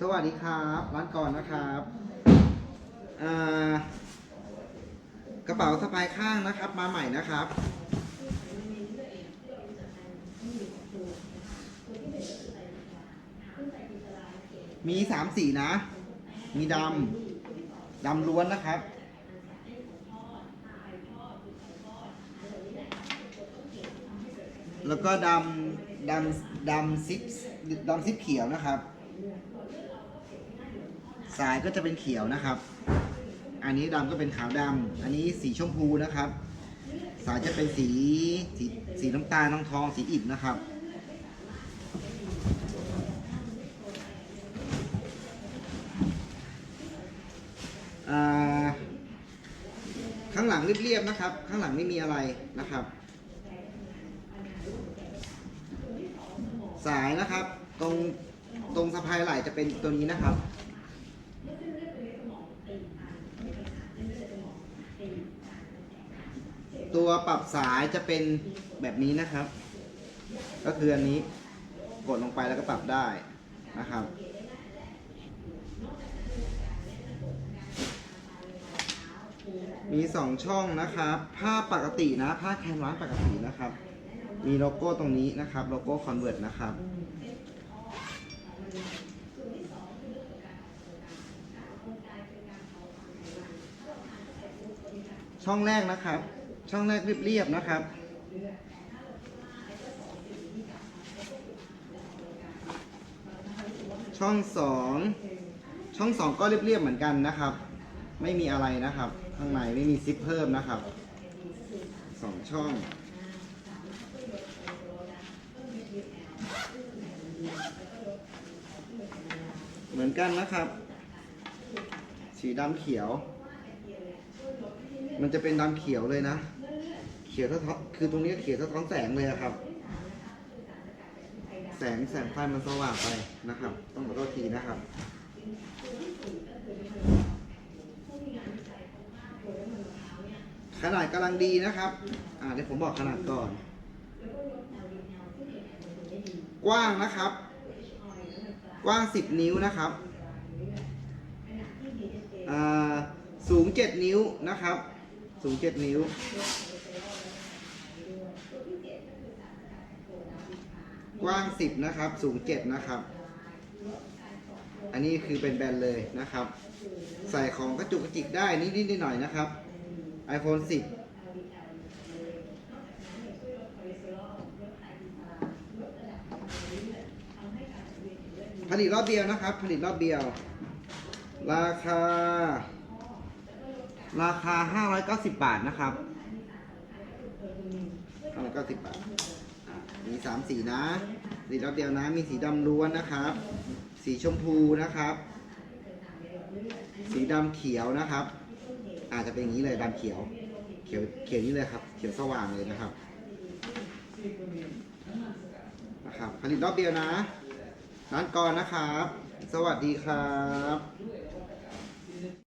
สวัสดีครับร้านก่อนนะครับกระเป๋าสะพายข้างนะครับ มาใหม่นะครับ มีสามสีนะ มีดำดำล้วนนะครับแล้วก็ดำดำดำซิปดำซิปเขียวนะครับ สายก็จะเป็นเขียวนะครับ อันนี้ดำก็เป็นขาวดำอันนี้สีชมพูนะครับ สายจะเป็นสีสีสีน้ำตาลทองทองสีอิฐนะครับอ่าข้างหลังเรียบๆนะครับ ข้างหลังไม่มีอะไรนะครับ สายนะครับ ตรงตรงสะพายไหล่จะเป็นตัวนี้นะครับ ตัวปรับสายจะเป็นแบบนี้นะครับ ก็คืออันนี้กดลงไปแล้วก็ปรับได้นะครับ มีสองช่องนะครับ ผ้าปกตินะ ผ้าแคนวาสปกตินะครับ มีโลโก้ตรงนี้นะครับ โลโก้คอนเวิร์ตนะครับ ช่องแรกนะครับ ช่องแรกเรียบๆนะครับ ช่องสองช่องสองก็เรียบๆเหมือนกันนะครับ ไม่มีอะไรนะครับ ข้างในไม่มีซิปเพิ่มนะครับสองช่อง เหมือนกันนะครับ สีดำเขียว มันจะเป็นดำเขียวเลยนะ เขียวสะท้อนคือตรงนี้เขียวสะท้อนแสงเลยอะครับ แสงแสงไฟมันสว่างไปนะครับ ต้องขอโทษทีนะครับ ขนาดกำลังดีนะครับ อ่าเดี๋ยวผมบอกขนาดก่อน กว้างนะครับ กว้าง 10 นิ้วนะครับอ่าสูง 7 นิ้วนะครับ สูง 7 นิ้ว กว้าง 10 นะครับ สูง 7 นะครับ อันนี้คือเป็นแบนเลยนะครับ ใส่ของกระจุกกระจิกได้นิดๆหน่อยๆนะครับ iPhone 10ผลิตรอบเดียวนะครับ ผลิตรอบเดียว ราคา ราคา 590 บาทนะครับ590บาท มีสามสีนะสีรอบเดียวนะ มีสีดำล้วนนะครับ สีชมพูนะครับ สีดำเขียวนะครับ อาจจะเป็นอย่างนี้เลยดำเขียว เขียวเขียวนี้เลยครับ เขียวสว่างเลยนะครับ นะครับ ผลิตรอบเดียวนะร้านกรนะครับ สวัสดีครับ